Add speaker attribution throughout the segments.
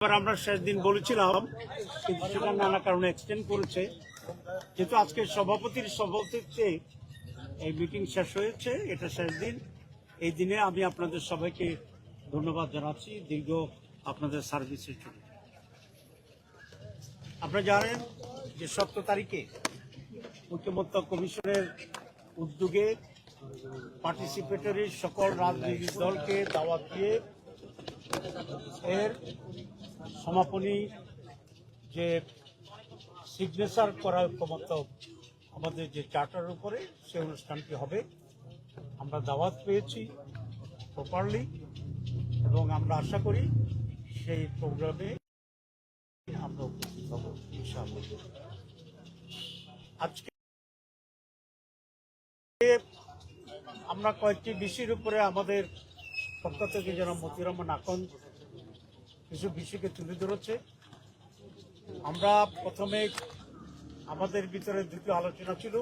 Speaker 1: এবার আমরা শেষ দিন বলেছিলাম, কিন্তু সেটা নানা কারণে এক্সটেন্ড করেছে। যেহেতু আজকে সভাপতির সভাপতিত্বে এই মিটিং শেষ হয়েছে, এটা শেষ দিন। এই দিনে আমি আপনাদের সবাইকে ধন্যবাদ জানাচ্ছি, দীর্ঘ আপনাদের সার্ভিসের জন্য। আপনারা জানেন যে সতেরো তারিখে মুখ্যমন্ত্রী কমিশনের উদ্যোগে পার্টিসিপেটরি সকল রাজনৈতিক দলকে দাওয়াত দিয়ে এর সমাপনী যে সিগনেচার করার ঐক্যমত্য আমাদের যে চার্টার উপরে, সেই অনুষ্ঠানটি হবে। আমরা দাওয়াত পেয়েছি প্রপারলি এবং আমরা আশা করি সেই প্রোগ্রামে আমরা উপস্থিত হব আজকে আমরা কয়েকটি বিষয়ের উপরে আমাদের পক্ষ থেকে যেন মতিউর রহমান আকন কিছু বিষয়কে তুলে ধরেছে। আমরা প্রথমে আমাদের ভিতরে দুটো আলোচনা ছিল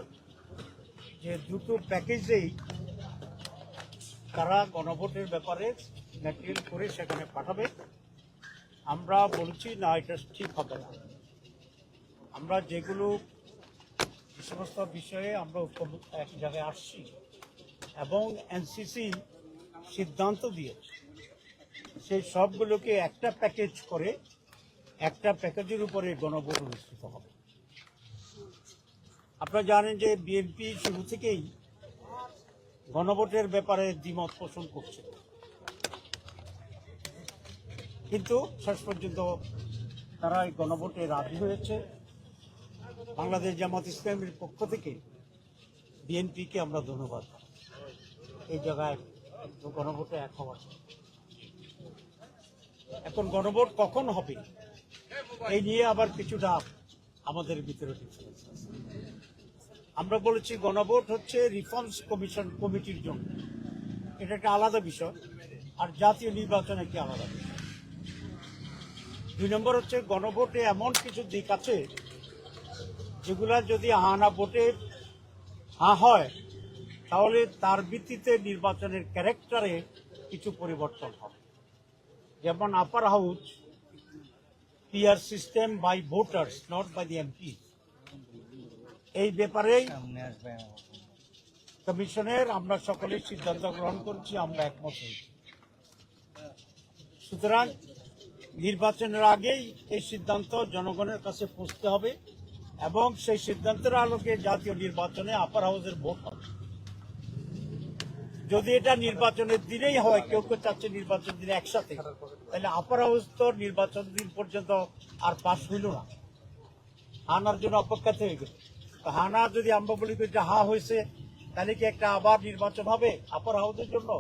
Speaker 1: যে দুটো প্যাকেজেই তারা গণভোটের ব্যাপারে ম্যাটেরিয়াল করে সেখানে পাঠাবে। আমরা বলছি, না, এটা ঠিক হবে না। আমরা যেগুলো সমস্ত বিষয়ে আমরা এক জায়গায় আসছি এবং এনসিসি সিদ্ধান্ত দিয়েছে। সেই সবগুলোকে একটা প্যাকেজ করে একটা প্যাকেজের উপরে গণভোট অনুষ্ঠিত হবে আপনারা জানেন যে বিএনপি শুরু থেকেই গণভোটের ব্যাপারে দ্বিমত পোষণ করছে কিন্তু শেষ পর্যন্ত তারা এই গণভোটে রাজি হয়েছে বাংলাদেশ জামাত ইসলামের পক্ষ থেকে বিএনপিকে আমরা ধন্যবাদ। এই জায়গায় গণভোটে এক জন্য। এখন গণভোট কখন হবে? এই নিয়ে আবার কিছুটা আমাদের ভিতরে। আমরা বলেছি গণভোট হচ্ছে রিফর্মস কমিশন কমিটির জন্য। এটা একটা আলাদা বিষয়, আর জাতীয় নির্বাচন একটি আলাদা বিষয়। দুই নম্বর হচ্ছে গণভোটে এমন কিছু দিক আছে, যেগুলা যদি হা না ভোটে হা হয়, তাহলে তার ভিত্তিতে নির্বাচনের ক্যারেক্টারে কিছু পরিবর্তন হবে। যেমন upper house PR system by voters not by the MP এই ব্যাপারেই কমিশনের আমরা সকলে সিদ্ধান্ত গ্রহণ করছি আমরা একমত হয়েছি। সুতরাং নির্বাচনের আগেই এই সিদ্ধান্ত জনগণের কাছে পৌঁছতে হবে এবং সেই সিদ্ধান্তের আলোকে জাতীয় নির্বাচনে আপার হাউসের ভোট হবে। যদি এটা নির্বাচনের দিনেই হয়, কেউ কেউ চাচ্ছে নির্বাচন দিনে একসাথে, তাহলে আপার হাউস তো নির্বাচন দিন পর্যন্ত আর পাশ হইল না। হানার জন্য অপেক্ষা হয়ে গেল। হানা যদি আমরা বলি যে হা হয়েছে তাহলে কি একটা আবার নির্বাচন হবে আপার হাউসের জন্য?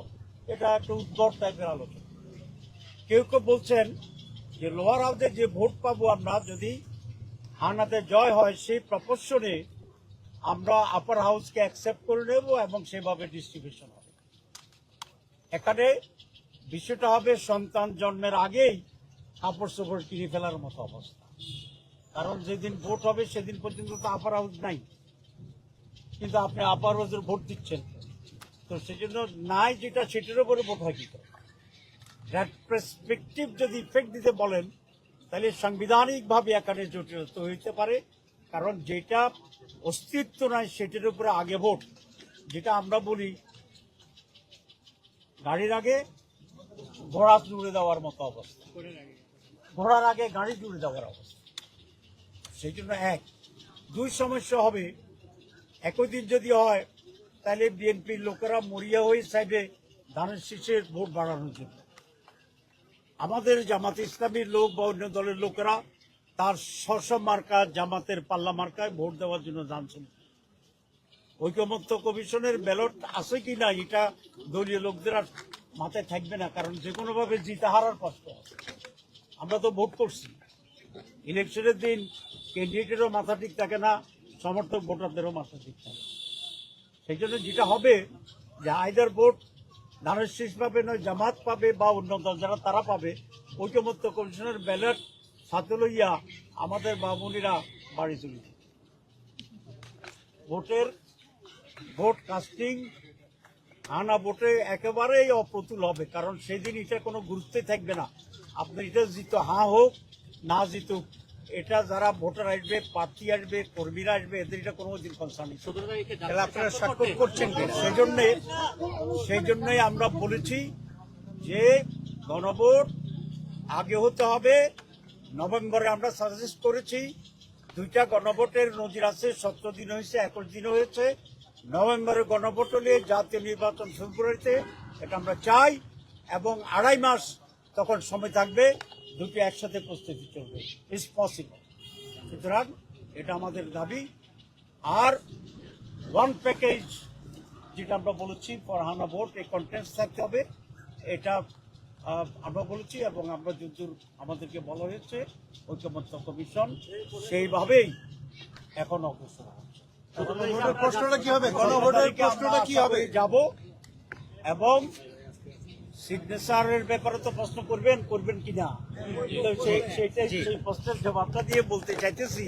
Speaker 1: এটা একটা উদ্ভট টাইপের আলোচনা। কেউ কেউ বলছেন যে লোয়ার হাউসে যে ভোট পাবো আমরা, যদি হানাতে জয় হয়, সেই প্রপোর্শনে আমরা আপার হাউসকে অ্যাকসেপ্ট করে নেব এবং সেভাবে ডিস্ট্রিবিউশন হবে। এখানে বিষয়টা হবে সন্তান জন্মের আগেই কাপড় চোপড় কিনে ফেলার মতো অবস্থা। কারণ যেদিন ভোট হবে সেদিন পর্যন্ত তো আপার হাউস নাই। কিন্তু আপনি আপার হাউসের ভোট দিচ্ছেন। তো সেজন্য নাই যেটা, সেটার উপরে ভোট হয় কি দ্যাট পার্সপেক্টিভ যদি ইফেক্ট দিতে বলেন, তাহলে সাংবিধানিকভাবে এখানে জটিলতা হইতে পারে। কারণ যেটা অস্তিত্ব নাই, সেটার উপরে আগে ভোট। যেটা আমরা বলি গাড়ির আগে ঘোড়া জুড়ে দেওয়ার মতো অবস্থা। ঘোড়ার আগে গাড়ি জুড়ে দেওয়ার অবস্থা। সেই জন্য এক। দুই সমস্যা হবে। একই দিন যদি হয়, তাহলে বিএনপির লোকেরা মরিয়া হয়ে চাইবে ধানের শীষের ভোট বাড়ানোর জন্য। আমাদের জামাত ইসলামীর লোক বা অন্য দলের লোকেরা তার স্বস্ব মার্কা জামাতের পাল্লা মার্কায় ভোট দেওয়ার জন্য জানছেন ঐকমত্য কমিশনের ব্যালট আছে কি না এটা দলীয় লোকদের আর মাথায় থাকবে না, কারণ যে কোনোভাবে জিতে হারার কষ্ট আছে আমরা তো ভোট করছি। ইলেকশনের দিন ক্যান্ডিডেটেরও মাথা ঠিক থাকে না, সমর্থক ভোটারদেরও মাথা ঠিক থাকে সেই জন্য যেটা হবে যে আইদার ভোট ধানের শীষ পাবে নয়, জামাত পাবে বা অন্য দল যারা তারা পাবে ঐকমত্য কমিশনের ব্যালট সাথে লইয়া আমাদের বামুনিরা বাড়ি চলে ভোটের ভোট কাস্টিং আনা ভোটে একেবারেই অপ্রতুল হবে কারণ সেদিন এটা কোনো গুরুত্বই থাকবে না। আপনি এটা জিত হা হোক না জিতুক এটা যারা ভোটার আসবে প্রার্থী আসবে কর্মীরা আসবে এদের এটা কোনো দিন কনসার্ন নেই।
Speaker 2: তাহলে আপনারা স্বাক্ষর করছেন
Speaker 1: সেই জন্যে সেই জন্যই আমরা বলেছি যে গণভোট আগে হতে হবে। নভেম্বরে আমরা সাজেস্ট করেছি দুইটা গণভোটের নজির আছে সত্তর দিন হয়েছে একুশ দিন হয়েছে। নভেম্বরে গণভোট হলে জাতীয় নির্বাচন ফেব্রুয়ারিতে এটা আমরা চাই, এবং আড়াই মাস তখন সময় থাকবে, দুটি একসাথে প্রস্তুতি চলবে। ইস পসিবল সুতরাং এটা আমাদের দাবি। আর ওয়ান প্যাকেজ যেটা আমরা বলেছি পড়াহানা ভোট, এই কন্টেন্টস থাকতে হবে। এটা আমরা বলেছি এবং আমরা যদ্দূর আমাদেরকে বলা হয়েছে, ঐক্যমত্য কমিশন সেইভাবেই এখন অগ্রসর
Speaker 2: গণভোটের প্রশ্নটা কি হবে? গণভোটের প্রশ্নটা কি হবে?
Speaker 1: যাব এবং সিগনেচারের ব্যাপারে তো প্রশ্ন করবেন করবেন সেই প্রশ্নের জবাবটা দিয়ে বলতে চাইতেছি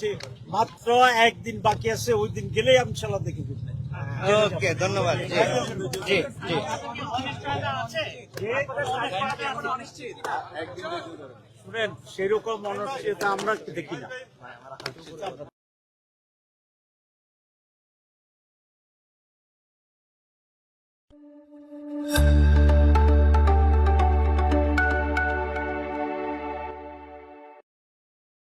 Speaker 1: যে মাত্র একদিন বাকি আছে ওই দিন গেলেই আমি ইনশাল্লাহ দেখে ফেলব।
Speaker 2: ওকে ধন্যবাদ। জি। জি
Speaker 1: শুনেন সেরকম অনিশ্চয়তা আমরা দেখি না। Thank you.